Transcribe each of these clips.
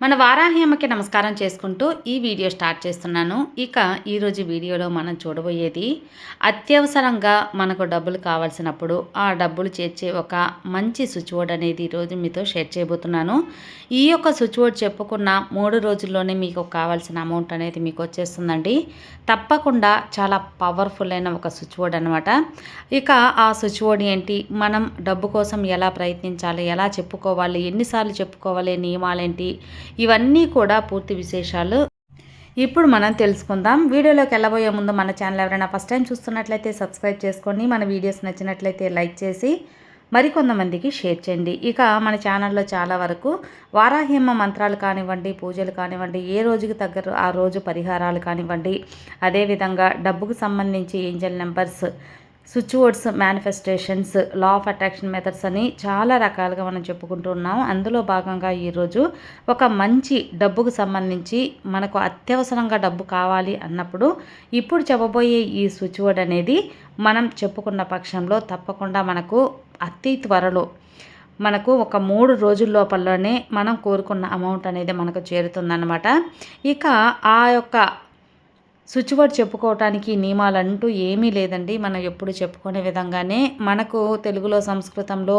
మన వారాహ్యమ్మకి నమస్కారం చేసుకుంటూ ఈ వీడియో స్టార్ట్ చేస్తున్నాను. ఇక ఈరోజు వీడియోలో మనం చూడబోయేది అత్యవసరంగా మనకు డబ్బులు కావాల్సినప్పుడు ఆ డబ్బులు చేర్చే ఒక మంచి స్విచ్ బోర్డ్ అనేది ఈరోజు మీతో షేర్ చేయబోతున్నాను. ఈ యొక్క స్విచ్ బోర్డ్ చెప్పుకున్న మూడు రోజుల్లోనే మీకు కావాల్సిన అమౌంట్ అనేది మీకు వచ్చేస్తుందండి. తప్పకుండా చాలా పవర్ఫుల్ అయిన ఒక స్విచ్ బోర్డ్ అనమాట ఇక ఆ స్విచ్ బోర్డ్ ఏంటి? మనం డబ్బు కోసం ఎలా ప్రయత్నించాలి? ఎలా చెప్పుకోవాలి? ఎన్నిసార్లు చెప్పుకోవాలి? నియమాలేంటి? ఇవన్నీ కూడా పూర్తి విశేషాలు. ఇప్పుడు మనం తెలుసుకుందాం. వీడియోలోకి వెళ్ళబోయే ముందు మన ఛానల్ ఎవరైనా ఫస్ట్ టైం చూస్తున్నట్లయితే సబ్స్క్రైబ్ చేసుకొని మన వీడియోస్ నచ్చినట్లయితే లైక్ చేసి మరికొంతమందికి షేర్ చేయండి. ఇక మన ఛానల్లో చాలా వరకు వారాహిమ్మ మంత్రాలు కానివ్వండి పూజలు కానివ్వండి ఏ రోజుకి తగ్గ ఆ రోజు పరిహారాలు కానివ్వండి. అదేవిధంగా డబ్బుకు సంబంధించి angel numbers switch words manifestations law of attraction methods అని చాలా రకాలుగా మనం చెప్పుకుంటూ ఉన్నాం అందులో భాగంగా ఈరోజు ఒక మంచి డబ్బుకు సంబంధించి మనకు అత్యవసరంగా డబ్బు కావాలి అన్నప్పుడు ఇప్పుడు చెప్పబోయే ఈ స్విచ్ వర్డ్ అనేది మనం చెప్పుకున్న పక్షంలో తప్పకుండా మనకు అతి త్వరలో మనకు ఒక మూడు రోజుల లోపలనే మనం కోరుకున్న అమౌంట్ అనేది మనకు చేరుతుందన్నమాట. ఇక ఆ యొక్క స్విచ్ బోర్డ్ చెప్పుకోవటానికి నియమాలంటూ ఏమీ లేదండి. మనం ఎప్పుడు చెప్పుకునే విధంగానే మనకు తెలుగులో సంస్కృతంలో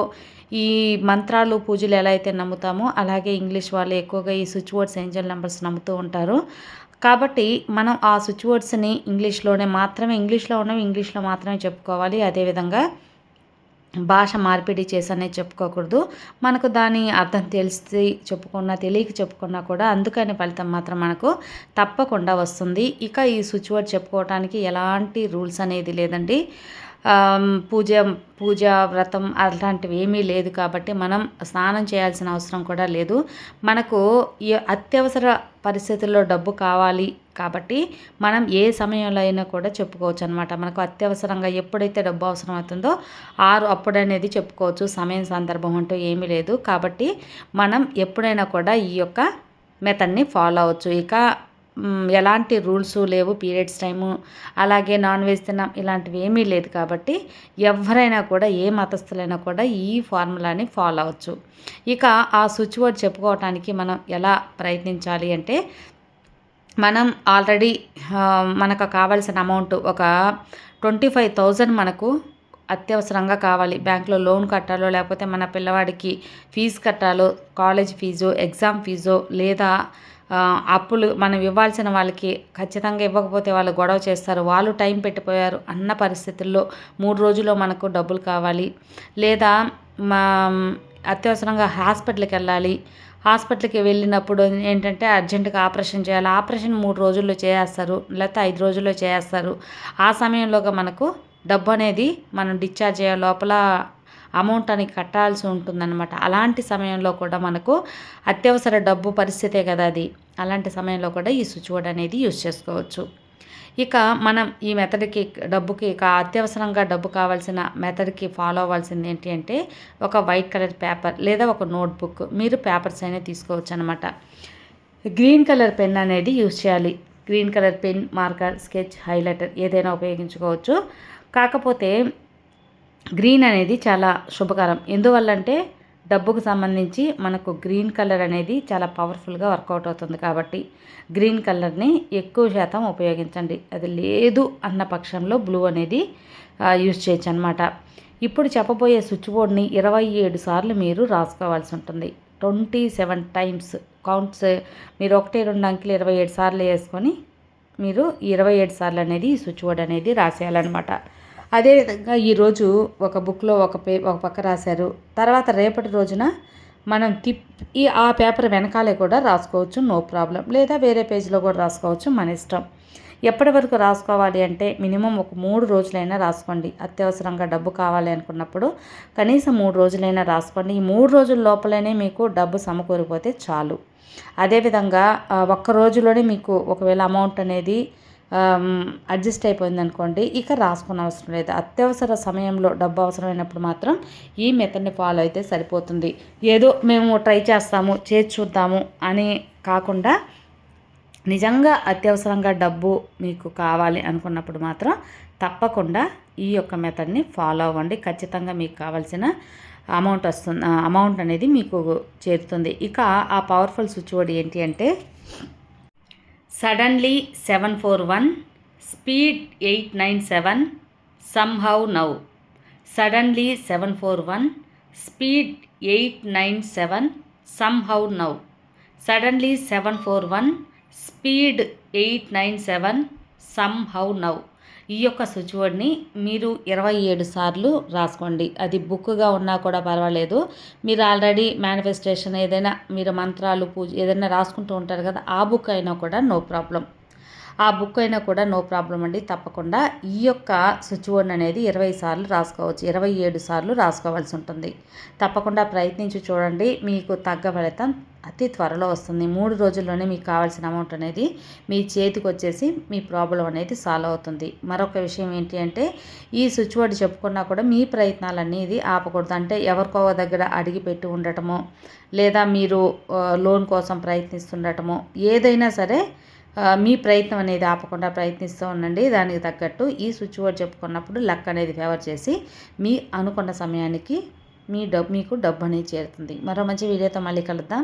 ఈ మంత్రాలు పూజలు ఎలా అయితే నమ్ముతామో అలాగే ఇంగ్లీష్ వాళ్ళు ఎక్కువగా ఈ స్విచ్ బోర్డ్స్ ఏంజల్ నెంబర్స్ నమ్ముతూ ఉంటారు. కాబట్టి మనం ఆ స్విచ్ బోర్డ్స్ని ఇంగ్లీష్లోనే మాత్రమే ఇంగ్లీష్లో ఉన్నవి ఇంగ్లీష్లో మాత్రమే చెప్పుకోవాలి. అదేవిధంగా భాష మార్పిడి చేసనే చెప్పుకోకూడదు. మనకు దాని అర్థం తెలిసి చెప్పుకున్నా తెలియక చెప్పుకున్నా కూడా అందుకని ఫలితం మాత్రం మనకు తప్పకుండా వస్తుంది. ఇక ఈ స్విచ్ వర్డ్ చెప్పుకోవడానికి ఎలాంటి రూల్స్ అనేది లేదండి. పూజ పూజ వ్రతం అలాంటివి ఏమీ లేదు కాబట్టి మనం స్నానం చేయాల్సిన అవసరం కూడా లేదు. మనకు ఈ అత్యవసర పరిస్థితుల్లో డబ్బు కావాలి కాబట్టి మనం ఏ సమయంలో అయినా కూడా చెప్పుకోవచ్చు అనమాట మనకు అత్యవసరంగా ఎప్పుడైతే డబ్బు అవసరం అవుతుందో ఆరు అప్పుడనేది చెప్పుకోవచ్చు. సమయం సందర్భం అంటూ ఏమీ లేదు. కాబట్టి మనం ఎప్పుడైనా కూడా ఈ యొక్క మెథడ్ని ఫాలో అవచ్చు ఇక ఎలాంటి రూల్స్ లేవు పీరియడ్స్ టైము అలాగే నాన్ వెజ్ తిన్నాం ఇలాంటివి ఏమీ లేదు కాబట్టి ఎవరైనా కూడా ఏ మతస్థులైనా కూడా ఈ ఫార్ములాని ఫాలో అవచ్చు ఇక ఆ స్విచ్ బోర్డ్ చెప్పుకోవటానికి మనం ఎలా ప్రయత్నించాలి అంటే మనం ఆల్రెడీ మనకు కావాల్సిన అమౌంట్ ఒక ట్వంటీ ఫైవ్ థౌజండ్ మనకు అత్యవసరంగా కావాలి. బ్యాంకులో లోన్ కట్టాలో లేకపోతే మన పిల్లవాడికి ఫీజు కట్టాలో కాలేజ్ ఫీజు ఎగ్జామ్ ఫీజు లేదా అప్పులు మనం ఇవ్వాల్సిన వాళ్ళకి ఖచ్చితంగా ఇవ్వకపోతే వాళ్ళు గొడవ చేస్తారు. వాళ్ళు టైం పెట్టిపోయారు అన్న పరిస్థితుల్లో మూడు రోజుల్లో మనకు డబ్బులు కావాలి. లేదా మా అత్యవసరంగా హాస్పిటల్కి వెళ్ళాలి. హాస్పిటల్కి వెళ్ళినప్పుడు ఏంటంటే అర్జెంటుగా ఆపరేషన్ చేయాలి. ఆపరేషన్ మూడు రోజుల్లో చేస్తారు లేకపోతే ఐదు రోజుల్లో చేస్తారు ఆ సమయంలోగా మనకు డబ్బు అనేది మనం డిశ్చార్జ్ అయ్యే లోపల అమౌంట్ అని కట్టాల్సి ఉంటుందన్నమాట. అలాంటి సమయంలో కూడా మనకు అత్యవసర డబ్బు పరిస్థితే కదా అది. అలాంటి సమయంలో కూడా ఈ స్విచ్ బోర్డ్ అనేది యూజ్ చేసుకోవచ్చు. ఇక మనం ఈ మెథడ్కి డబ్బుకి ఇక అత్యవసరంగా డబ్బు కావాల్సిన మెథడ్కి ఫాలో అవ్వాల్సింది ఏంటి అంటే ఒక వైట్ కలర్ పేపర్ లేదా ఒక నోట్బుక్ మీరు పేపర్స్ అయినా తీసుకోవచ్చు అనమాట గ్రీన్ కలర్ పెన్ అనేది యూజ్ చేయాలి. Green colour pen marker sketch highlighter ఏదైనా ఉపయోగించుకోవచ్చు. కాకపోతే గ్రీన్ అనేది చాలా శుభకరం. ఎందువల్లంటే డబ్బుకు సంబంధించి మనకు గ్రీన్ కలర్ అనేది చాలా పవర్ఫుల్గా వర్కౌట్ అవుతుంది కాబట్టి గ్రీన్ కలర్ని ఎక్కువ శాతం ఉపయోగించండి. అది లేదు అన్న పక్షంలో బ్లూ అనేది యూజ్ చేయొచ్చు అనమాట ఇప్పుడు చెప్పబోయే స్విచ్ బోర్డ్ని ఇరవై ఏడు సార్లు మీరు రాసుకోవాల్సి ఉంటుంది. ట్వంటీ సెవెన్ టైమ్స్ కౌంట్స్ మీరు ఒకటి రెండు అంకెలు ఇరవై ఏడు సార్లు వేసుకొని మీరు ఇరవై ఏడు సార్లు అనేది స్విచ్ బోర్డ్ అనేది రాసేయాలన్నమాట. అదేవిధంగా ఈరోజు ఒక బుక్లో ఒక పే ఒక పక్క రాశారు. తర్వాత రేపటి రోజున మనం తిప్ ఈ ఆ పేపర్ వెనకాలే కూడా రాసుకోవచ్చు. No problem. లేదా వేరే పేజీలో కూడా రాసుకోవచ్చు మన ఇష్టం. ఎప్పటి వరకు రాసుకోవాలి అంటే మినిమం ఒక మూడు రోజులైనా రాసుకోండి. అత్యవసరంగా డబ్బు కావాలి అనుకున్నప్పుడు కనీసం మూడు రోజులైనా రాసుకోండి. ఈ మూడు రోజుల లోపలనే మీకు డబ్బు సమకూరిపోతే చాలు. అదేవిధంగా ఒక్క రోజులోనే మీకు ఒకవేళ అమౌంట్ అనేది అడ్జస్ట్ అయిపోయింది అనుకోండి ఇక రాసుకున్న అవసరం లేదు. అత్యవసర సమయంలో డబ్బు అవసరమైనప్పుడు మాత్రం ఈ మెథడ్ని ఫాలో అయితే సరిపోతుంది. ఏదో మేము ట్రై చేస్తాము చేసి చూద్దాము అని కాకుండా నిజంగా అత్యవసరంగా డబ్బు మీకు కావాలి అనుకున్నప్పుడు మాత్రం తప్పకుండా ఈ యొక్క మెథడ్ని ఫాలో అవ్వండి. ఖచ్చితంగా మీకు కావాల్సిన అమౌంట్ వస్తుంది అమౌంట్ అనేది మీకు చేరుతుంది. ఇక ఆ పవర్ఫుల్ స్విచ్ బోర్డ్ ఏంటి అంటే suddenly 741 speed 897 somehow now. Suddenly 741 speed 897 somehow now. Suddenly 741 speed 897 somehow now. ఈ యొక్క స్విచ్ బోర్డ్ని మీరు ఇరవై ఏడు సార్లు రాసుకోండి. అది బుక్గా ఉన్నా కూడా పర్వాలేదు. మీరు ఆల్రెడీ మేనిఫెస్టేషన్ ఏదైనా మీరు మంత్రాలు పూజ ఏదైనా రాసుకుంటూ ఉంటారు కదా ఆ బుక్ అయినా కూడా నో ప్రాబ్లం. ఆ బుక్ అయినా కూడా నో ప్రాబ్లం అండి. తప్పకుండా ఈ యొక్క స్విచ్ బోర్డ్ అనేది ఇరవై సార్లు రాసుకోవచ్చు. ఇరవై ఏడు సార్లు రాసుకోవాల్సి ఉంటుంది. తప్పకుండా ప్రయత్నించి చూడండి. మీకు తగ్గ ఫలితం అతి త్వరలో వస్తుంది. మూడు రోజుల్లోనే మీకు కావాల్సిన అమౌంట్ అనేది మీ చేతికి వచ్చేసి మీ ప్రాబ్లం అనేది సాల్వ్ అవుతుంది. మరొక విషయం ఏంటి అంటే ఈ స్విచ్ బోర్డు చెప్పుకున్నా కూడా మీ ప్రయత్నాలన్నీ ఇది ఆపకూడదు. అంటే ఎవరికో దగ్గర అడిగి పెట్టి ఉండటము లేదా మీరు లోన్ కోసం ప్రయత్నిస్తుండటము ఏదైనా సరే మీ ప్రయత్నం అనేది ఆపకుండా ప్రయత్నిస్తూ ఉండండి. దానికి తగ్గట్టు ఈ స్విచ్ బోర్డ్ చెప్పుకున్నప్పుడు లక్ అనేది ఫేవర్ చేసి మీ అనుకున్న సమయానికి మీ డబ్బు మీకు డబ్బు అనేది చేరుతుంది. మరో మంచి వీడియోతో మళ్ళీ కలుద్దాం.